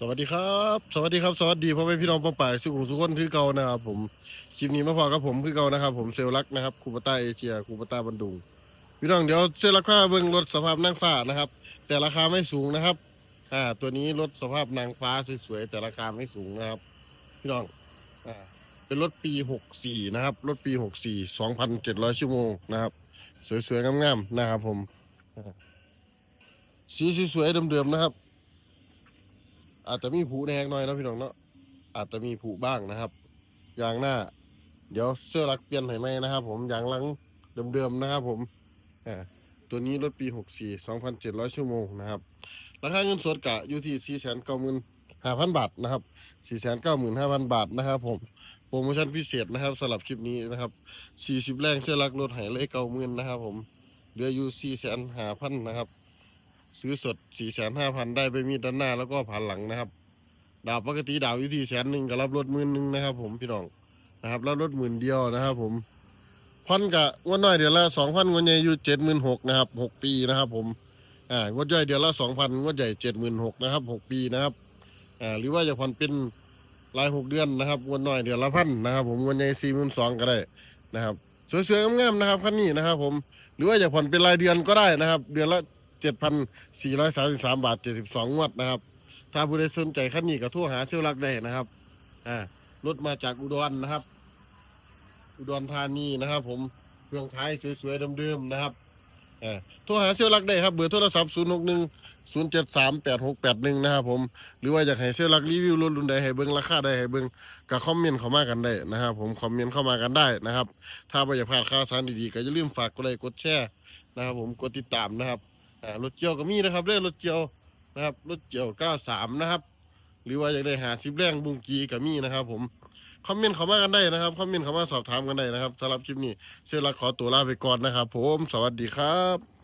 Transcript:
สวัสดีครับ สวัสดีครับ สวัสดีพ่อแม่พี่น้องป้องป่ายสุขุมสุขคนคือเก่านะครับผมคลิปนี้มาพอกับผมคือเก่านะครับ ผมเซลลักนะครับคูปต้าเอเชียคูปต้าบันดุงพี่น้องเดี๋ยวเสื้อราคาเบิ้งรถสภาพนางฟ้านะครับ แต่ราคาไม่สูงนะครับอ่าตัวนี้รถสภาพนางฟ้าสวยๆแต่ราคาไม่สูงนะครับ พี่น้องอ่าเป็นรถปีหกสี่นะครับรถปีหกสี่สองพันเจ็ดร้อยชั่วโมงนะครับ สวยๆงามๆนะครับผมสีสวยๆเดิมๆนะครับ อาจจะมีผูแดงหน่อยนะพี่น้องเนาะอาจจะมีผูบ้างนะครับยางหน้า เดี๋ยวเสื้อรักเปลี่ยนให้ไหมนะครับ ผมยางหลังเดิมๆนะครับ ผมอ่าตัวนี้รถปี 64 2,700 ชั่วโมงนะครับ ราคาเงินสดกะอยู่ที่ 495,000 บาทนะครับ 495,000 บาทนะครับผม โปรโมชั่นพิเศษนะครับสำหรับคลิปนี้นะครับ 40 แรงเสื้อรักรถไหเลยเก้าหมื่นนะครับผม เหลืออยู่ 4 5 0 0 0นะครับ ซื้อสดสี่แสนห้าพันได้ไปมีดด้านหน้าแล้วก็ผ่านหลังนะครับ ดาวปกติดาวอยู่ที่แสนหนึ่งก็รับรถหมื่นหนึ่งนะครับ ผมพี่น้องนะครับรับรถหมื่นเดียวนะครับ ผมผ่อนกะงวดน้อยเดือนละสองพันงวดใหญ่อยู่เจ็ดหมื่นหกนะครับหกปีนะครับ ผมอ่างวดย่อยเดือนละสองพันงวดใหญ่เจ็ดหมื่นหกนะครับหกปีนะครับอ่าหรือว่าจะผ่อนเป็นรายหกเดือนนะครับงวดน้อยเดือนละพันนะครับ ผมงวดใหญ่สี่หมื่นสองก็ได้นะครับสวยๆงามๆนะครับคันนี้นะครับ ผมหรือว่าจะผ่อนเป็นรายเดือนก็ได้นะครับ เดือนละ 7,433 บาท 72 งวดนะครับ ถ้าผู้ใดสนใจคันนี้ก็โทรหาเซลลักได้นะครับอ่ารถมาจากอุดรนะครับ อุดรธานีนะครับ ผมเฟืองท้ายสวยๆเดิมๆนะครับอ่าโทรหาเซลลักได้ครับ เบอร์โทรศัพท์ 061 073 8681 นะครับผม หรือว่าอยากให้เซลลักรีวิวรถรุ่นใดให้เบิ่งราคาได้ให้เบิ่งก็คอมเมนต์เข้ามากันได้นะครับผมคอมเมนต์เข้ามากันได้นะครับ ถ้าไม่อยากพลาดข่าวสารดีๆก็อย่าลืมฝากกดไลค์กดแชร์นะครับผมกดติดตามนะครับ อ่ารถเกี่ยวก็มีนะครับเรื่องรถเกี่ยวนะครับรถเกี่ยวเก้าสามนะครับ หรือว่าอยากได้หาซิบแรงบุงกีก็มีนะครับ ผมคอมเมนต์เข้ามากันได้นะครับคอมเมนต์เข้ามาสอบถามกันได้นะครับสำหรับคลิปนี้เสียหลักขอตัวลาไปก่อนนะครับ ผมสวัสดีครับ